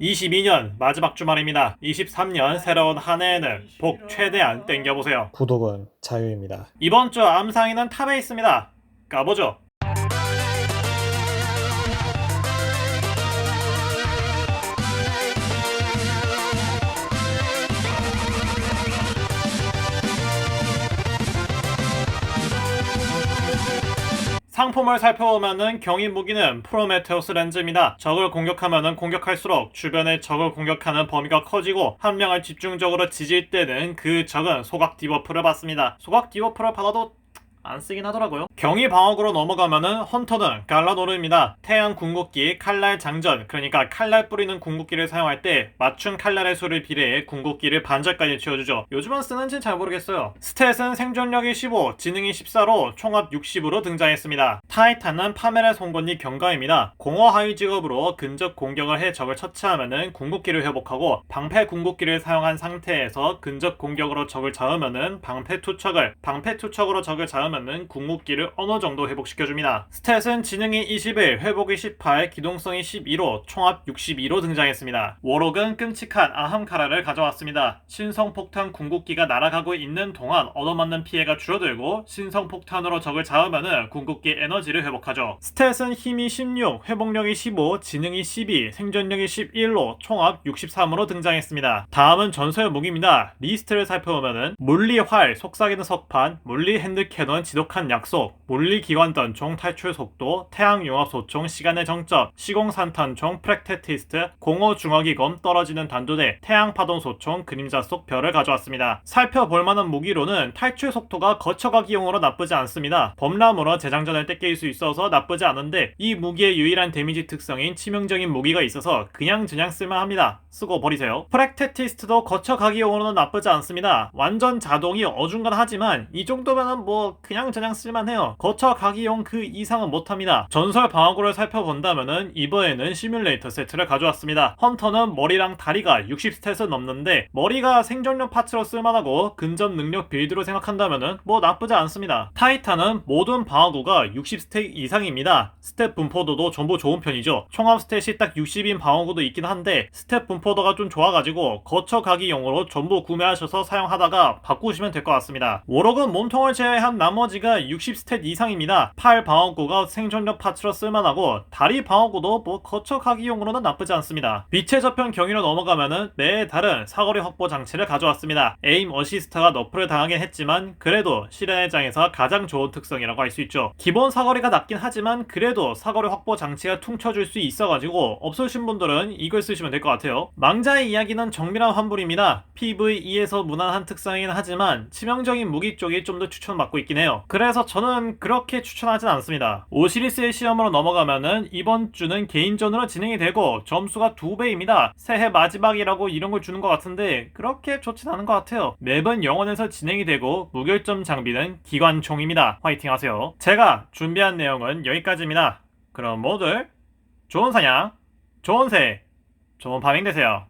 22년 마지막 주말입니다. 23년 새로운 한 해에는 복 최대한 땡겨보세요. 구독은 자유입니다. 이번 주 암상인은 탑에 있습니다. 까보죠. 상품을 살펴보면은 경인 무기는 프로메테우스 렌즈입니다. 적을 공격하면은 공격할수록 주변의 적을 공격하는 범위가 커지고 한 명을 집중적으로 지질 때는 그 적은 소각 디버프를 받습니다. 소각 디버프를 받아도 안 쓰긴 하더라고요. 경이 방어구로 넘어가면은 헌터는 갈라노르입니다. 태양 궁극기 칼날 장전, 그러니까 칼날 뿌리는 궁극기를 사용할 때 맞춘 칼날의 수를 비례해 궁극기를 반절까지 채워주죠. 요즘은 쓰는지는 잘 모르겠어요. 스탯은 생존력이 15, 지능이 14로 총합 60으로 등장했습니다. 타이탄은 파멜의 송곳니 경가입니다. 공허 하위 직업으로 근접 공격을 해 적을 처치하면은 궁극기를 회복하고 방패 궁극기를 사용한 상태에서 근접 공격으로 적을 잡으면은 방패 투척을 방패 투척으로 적을 잡으면 은 궁극기를 어느 정도 회복시켜줍니다. 스탯은 지능이 21, 회복이 18, 기동성이 12로 총합 62로 등장했습니다. 워록은 끔찍한 아함카라를 가져왔습니다. 신성폭탄 궁극기가 날아가고 있는 동안 얻어맞는 피해가 줄어들고 신성폭탄으로 적을 잡으면은 궁극기 에너지를 회복하죠. 스탯은 힘이 16, 회복력이 15, 지능이 12, 생존력이 11로 총합 63으로 등장했습니다. 다음은 전설 무기입니다. 리스트를 살펴보면은 물리 활, 속삭이는 석판, 물리 핸드 캐논, 지독한 약속, 물리 기관단총 탈출 속도, 태양 융합 소총 시간의 정점, 시공산탄총 프랙테티스트, 공허 중화기검 떨어지는 단두대, 태양 파동 소총 그림자 속 별을 가져왔습니다. 살펴볼 만한 무기로는 탈출 속도가 거쳐가기용으로 나쁘지 않습니다. 범람으로 재장전을 뺏길 수 있어서 나쁘지 않은데 이 무기의 유일한 데미지 특성인 치명적인 무기가 있어서 그냥 저냥 쓸만합니다. 쓰고 버리세요. 프랙테티스트도 거쳐가기용으로는 나쁘지 않습니다. 완전 자동이 어중간하지만 이 정도면은 뭐 그냥 저냥 쓸만해요. 거쳐가기용 그 이상은 못합니다. 전설 방어구를 살펴본다면은 이번에는 시뮬레이터 세트를 가져왔습니다. 헌터는 머리랑 다리가 60스탯을 넘는데 머리가 생존력 파츠로 쓸만하고 근접 능력 빌드로 생각한다면은 뭐 나쁘지 않습니다. 타이탄은 모든 방어구가 60스탯 이상입니다. 스탯 분포도도 전부 좋은 편이죠. 총합 스탯이 딱 60인 방어구도 있긴 한데 스탯 분포도가 좀 좋아가지고 거쳐가기용으로 전부 구매하셔서 사용하다가 바꾸시면 될 것 같습니다. 워럭은 몸통을 제외한 나머지가 60스탯 이상입니다. 팔 방어구가 생존력 파츠로 쓸만하고 다리 방어구도 뭐 거쳐가기용으로는 나쁘지 않습니다. 빛의 저편 경위로 넘어가면은 매 다른 사거리 확보 장치를 가져왔습니다. 에임 어시스트가 너프를 당하긴 했지만 그래도 실현의 장에서 가장 좋은 특성이라고 할 수 있죠. 기본 사거리가 낮긴 하지만 그래도 사거리 확보 장치가 퉁쳐줄 수 있어가지고 없으신 분들은 이걸 쓰시면 될 것 같아요. 망자의 이야기는 정밀한 환불입니다. PVE에서 무난한 특성이긴 하지만 치명적인 무기 쪽이 좀 더 추천받고 있긴 해요. 그래서 저는 그렇게 추천하진 않습니다. 오시리스의 시험으로 넘어가면은 이번 주는 개인전으로 진행이 되고 점수가 두 배입니다. 새해 마지막이라고 이런 걸 주는 것 같은데 그렇게 좋진 않은 것 같아요. 매번 영원에서 진행이 되고 무결점 장비는 기관총입니다. 화이팅 하세요. 제가 준비한 내용은 여기까지입니다. 그럼 모두 좋은 사냥, 좋은 새해, 좋은 파밍 되세요.